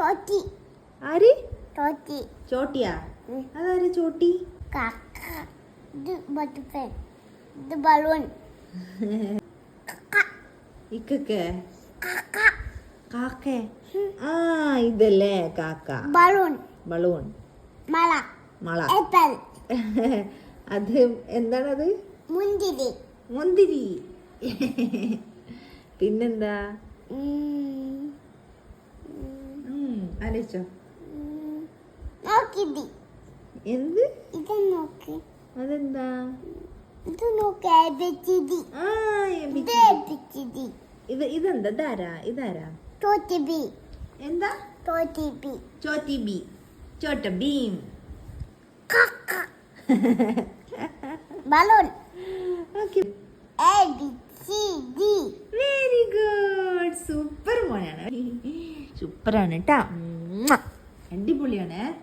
ചോട്ടി ആര്? ചോട്ടി ചോട്ടിയാ. അതാര് ചോട്ടി? കാക്ക. ഇത് ബട്ടർഫ്ലൈ. ഇത് ബലൂൺ. ഇക്കക്കെ? കാക്ക. കാക്കേ? ആ ഇതല്ലേ കാക്ക. ബലൂൺ. ബലൂൺ. മല. മള. ആപ്പിൾ അത് എന്താണത്? മുന്തിരി. മുന്തിരി. പിന്നെന്താ? നോക്കിതി എന്ത്? അതെന്താ? ഇത്. ഇതെന്താ? ഇതാരാ? ഇതാരാ? എന്താ? ചോട്ടി ബി ചോട്ടി ബി ചോട്ട ബീം കാക്ക. Balloon. Okay. A B C D very good super മോനാണ്. സൂപ്പറാണ് കേട്ടാ அடிப்பொலியான